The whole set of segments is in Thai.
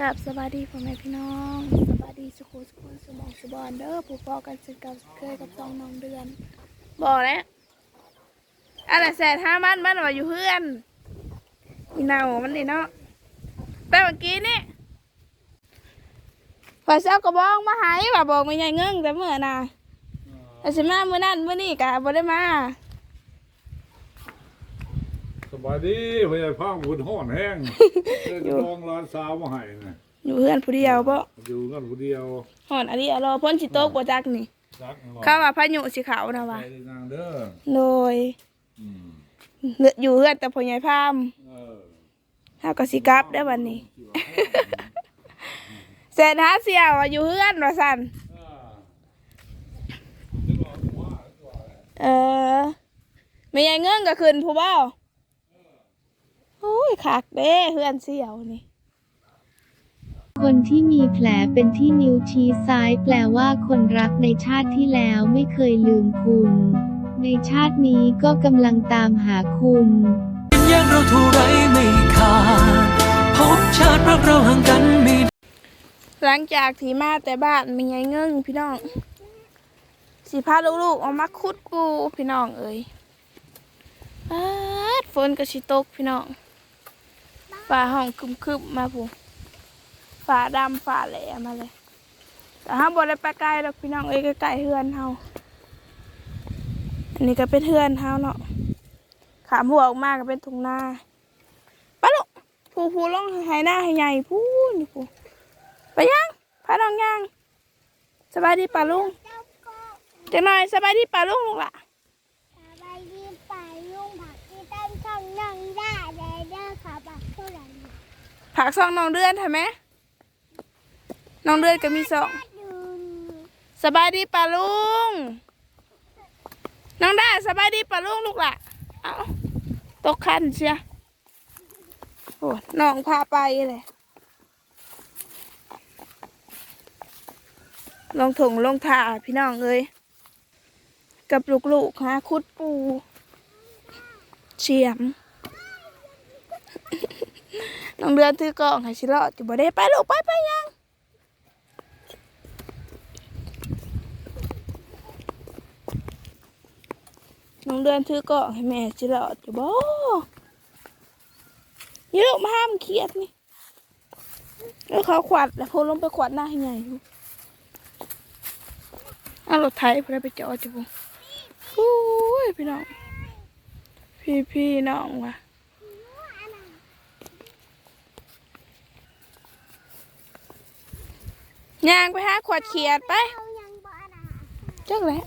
กับสวัสดีพ่อแม่พี่น้องสวัสดีสุขุสุขุสมองสุบอนเด้อผู้ปอกันสึกกับเคยกับสองน้องเดือนบอกแล้วอะไรแสนห้ามันมันว่าอยู่เพื่อนอีเนามันนี่เนาะแต่เมื่อกี้นี่พอเช้ากระบองมาหายว่าบอกไม่ใหญ่เงิ่งแต่เมื่อน่ะแต่สิมาเมื่อนั้นเมื่อนี้กะบ่ได้มา สบายดีพยายพังบุญห้อนแห้งเดินกระดองร้านสาวมาให้นะอยู่เพื่อนผู้เดียวบ่อยู่กันผู้เดียวหอนอันนี้รอพ้นสิโต๊กบ่จักนี่จักเข้าว่าพายุสิเขานะไปว่านางเด้อโดยอืมอยู่เพื่อนแต่พ่อใหญ่พามเออเฮาก็สิกลับได้อวันนี้เศษหาเสียวว่าอยู่เพื่อนว่าซั่นอ่าจะบอกว่าว่าเออไม่ใหญ่เงิงก็ขึ้นผู้บ่ โอ้ยคักเด้เพื่อนเสียวนี่ คนที่มีแผลเป็นที่นิ้วชี้ซ้ายแปลว่าคนรักในชาติที่แล้วไม่เคยลืมคุณ ในชาตินี้ก็กำลังตามหาคุณแยกเราเท่าไรไม่ขาดพบชาติรักเราห่างกันไม่หลังจากที่มาแต่บ้านไม่ใหญ่เงิงพี่น้อง สิพาลูกๆออกมาคุดกูพี่น้องเอ้ยปาดฝนก็สิตกพี่น้อง ฟ้าห้องคึมๆมาผู้ฟ้าดำฟ้าแหลมาเลยแต่ห้าบ่ได้ไปไกลหรอกพี่น้องเอ้ยใกล้ๆเฮือนเฮาอันนี้ก็เป็นเฮือนเฮาเนาะขามหัวออกมาก็เป็นทุ่งนาไปลูกผู้ผู้ล่องให้หน้าให้ใหญ่พูนี่ผู้ไปยังพาน้องยังสบายดีป่าลุงจังหน่อยสบายดีป่าลุงลูกล่ะ สบายดีป่าลุงผักที่ต้นช่องนั่งได้เลยเด้อค่ะบักเท่าไหร่ ผักซองน้องเดือนใช่ไหมน้องเดือนก็มีสองสบายดีป่าลุง น้องได้สบายดีป่าลุงลูกล่ะ เอาตกคันเชียโอ้น้องพาไปเลยลงถุงลงถ่าพี่น้องเอ้ยกับลูกๆฮะคุดปูเฉียม น้องเดือนถือกล่องให้ชิลาะจุบ่ได้ไปลูกไปไปยังน้องเดือนถือกล่องให้แม่ชิลาะจุบ่ยี่ลูกมาห้ามเครียดนี่แล้วเขาขวัดแล้วพูลงไปขวัดหน้าให้ใหญ่เอารถไถพอได้ไปจอดจุบโอ้ยพี่น้อง พี่พี่น้องว่ะ ย่างไปหาขวดเขียดไปเอายังบ่นะจักแหละ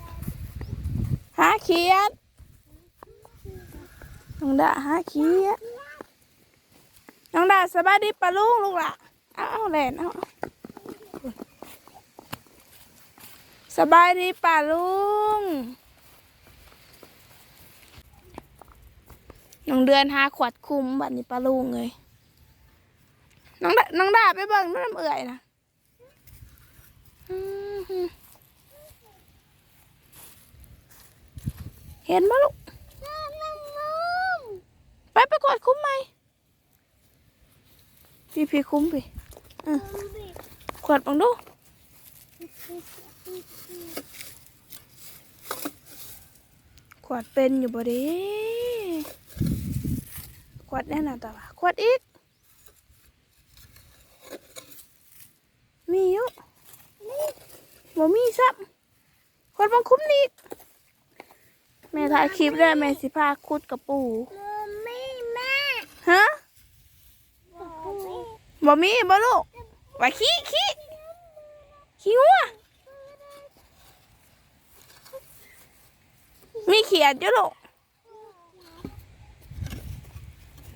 หาเขียดน้องดาหาเขียดน้องดาสบายดีปะลุงลูกล่ะเอาเอาแหลนเอาเอาสบายดีป่าลุงน้องเดือนหาขวดคุมบัดนี้ปะลุงเลยน้องดาน้องดาไปเบิ่งน้ำเอื่อยนะ เห็นมั้ลูกไปไปกดคุ้มไหมพี่พี่คุ้มพี่อืมขวดบังดูขวดเป็นอยู่บ่เดีขวดแน่นอนแต่ว่าขวดอีก มีอยู่ บ่มีซ้ำขวดบังคุ้มนี่แม่ถ่ายคลิปได้แม่สิพาคุดกับปู่มัมมี่แม่ฮะมัมมี่บ่มีบ่ลูกว่าขี้ขี้ขี้งัวมีเขียดอยู่ลูก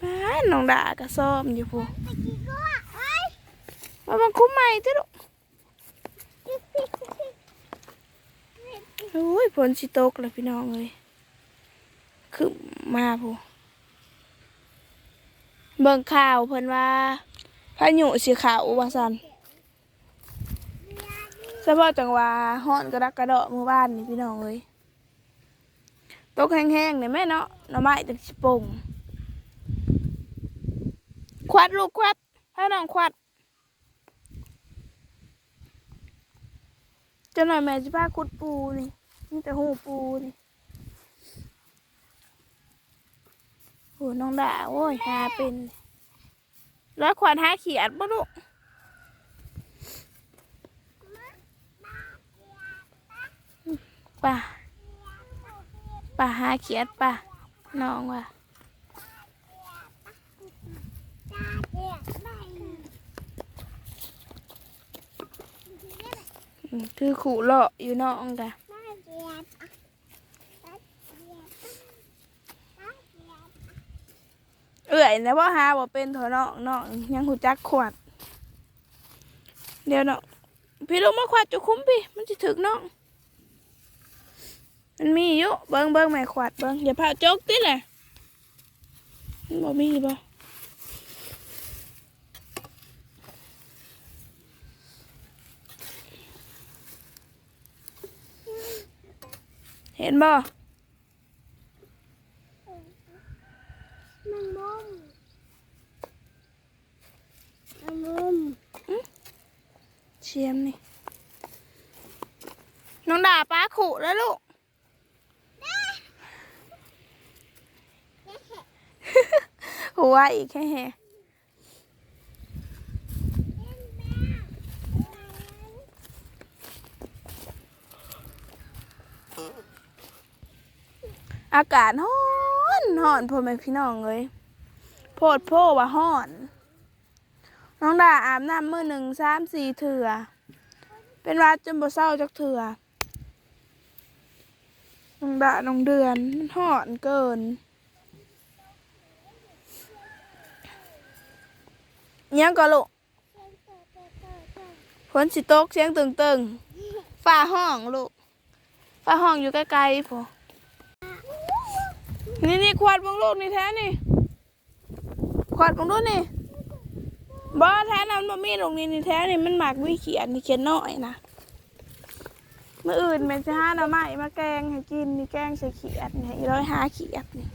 บ้านน้องดาก็ซ้อมอยู่พูตะกี้ก็ว่าเอ้ยมาบังคุ้มใหม่จ้ะลูก โอ้ยฝนสิตกแล้วพี่น้องเลยขึ้นมาพูเบิ่งข่าวเพิ่นว่าพายุสิขาวว่าซั่นเฉพาะจังหวะฮ้อนกระดักกระเดาะมือบ้านนี่พี่น้องเอ้ยตกแห้งๆนี่ยแม่เนาะหน่อไม้ตึกสิปงควัดลูกควัดให้น้องควัด จะหน่อยแม่จะพาขุดปูนี่นี่แต่หูปูนี่โหน้องด่าโอ้ยหาเป็นแล้วขวานหาเขียดบ่ลูกป่าป่าหาเขียดป่าน้องว่ะ ตาเดียบไป อืม คือขู่เลาะอยู่นองกะตาเดียบตาเอื่อยนะว่าหาบ่เป็นเถอะน้องน้องยังหูจักขวด เดี๋ยวนองพี่ลงมาขวดจุคุ้มพี่ มันจะถึกนองมันมีอยู่เบิ้งเบิ้งแม่ขวดเบิ้งอย่าพาโจกติแหละมันบ่มีบ่ เห็นบ่มันมุมมันมุมเชียมนี่ น้องด่าป้าขู่แล้วลูกหัวอีกแค่ อากาศฮ้อนฮ้อนพ่อแม่พี่น้องเลยโพดโพว่าฮ้อน น้องดาอาบน้ำมือหนึ่งสามสี่เถื่อเป็นวัดจนบ่เศร้าจักเถื่อน้องดาน้องเดือนห่อนเกินเนี้ยงก็ลูกฝนสิตกเสียงตึงตึงๆฝ้าห้องลูกฝ้าห้องอยู่ใกล้ๆพอ นี่นี่ขวดบังลูกนี่แท้นี่ขวดบังลูกนี่บ่แท้นั้นบ่มีตรงนี้นี่แท้นี่มันหมักวิเขียนนี่เขียนน้อยนะเมื่ออื่นแม่จะหาหน่อไม้มาแกงให้กินนี่แกงใส่เขียดนี่ร้อยหาเขียดนี่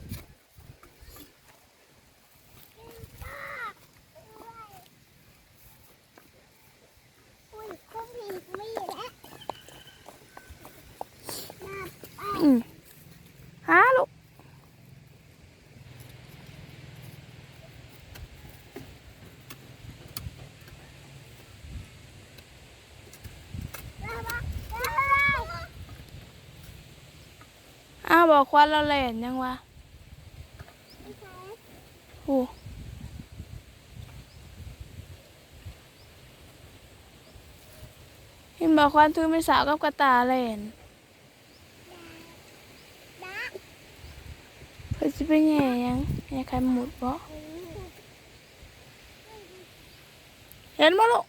อุ้ยก็ผิดไม่แล้ว อืมหาลูก แล้วว่าแล้วว่า อ้าว บอกควันเราแหลนยังวะโอ้เห็นบอกควันถือไม่สาวกับกระตาแหลนดาเพื่อจะไปแย่ยังแย่ใครหมุดบ่เห็นบ่ลูก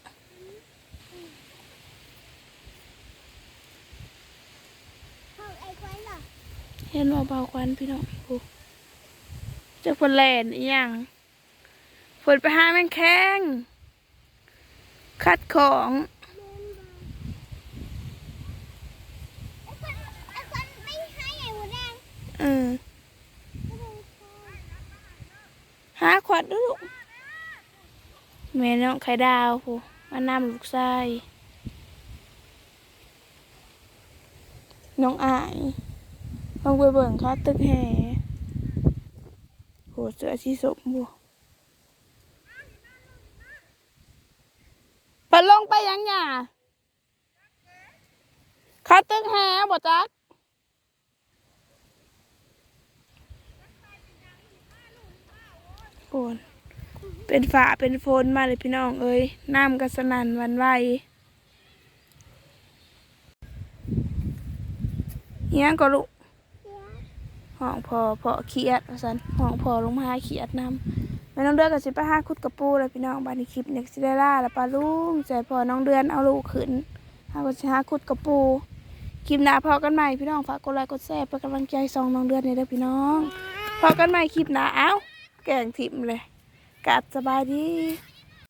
ห้องไอ้ควันเหรอ เห็นว่าเบาควันพี่น้องโอ้จะเพิ่นแลนอีหยังเพิ่นไปหาแมงแข้งคัดของไอ้ควันไอ้ควันไม่ให้ไอ้หมูแดงเออหาขวดดูลูกแม่น้องไข่ดาวผู้มานำลูกชายน้องอาย ลองไปเบิ่งเขาตึกแห่โหเสือชีสมบัวไปลงไปยังหย่าเขาตึกแห่บ่จักโอนเป็นฝาเป็นโฟนมาเลยพี่น้องเอ้ยน้ำกระสนันวันไหวเฮียงก็ลุ ห้องพอพอเขียดสันห้องพอลงมาหาเขียดนำไม่น้องเดือนกับสิไปหาคุดกระปูเลยพี่น้องบานในคลิปเน็กซิเดล่าแล้วปลาลุงใจพอน้องเดือนเอาลูกขึ้นห้าก็สิห้าคุดกระปูคลิปหน้าพอกันใหม่พี่น้องฝากกดไลค์กดแชร์เป็นกำลังใจซองน้องเดือนในเด้อพี่น้องพอกันใหม่คลิปหน้าเอ้าแกงทิมเลยกัดสบายดี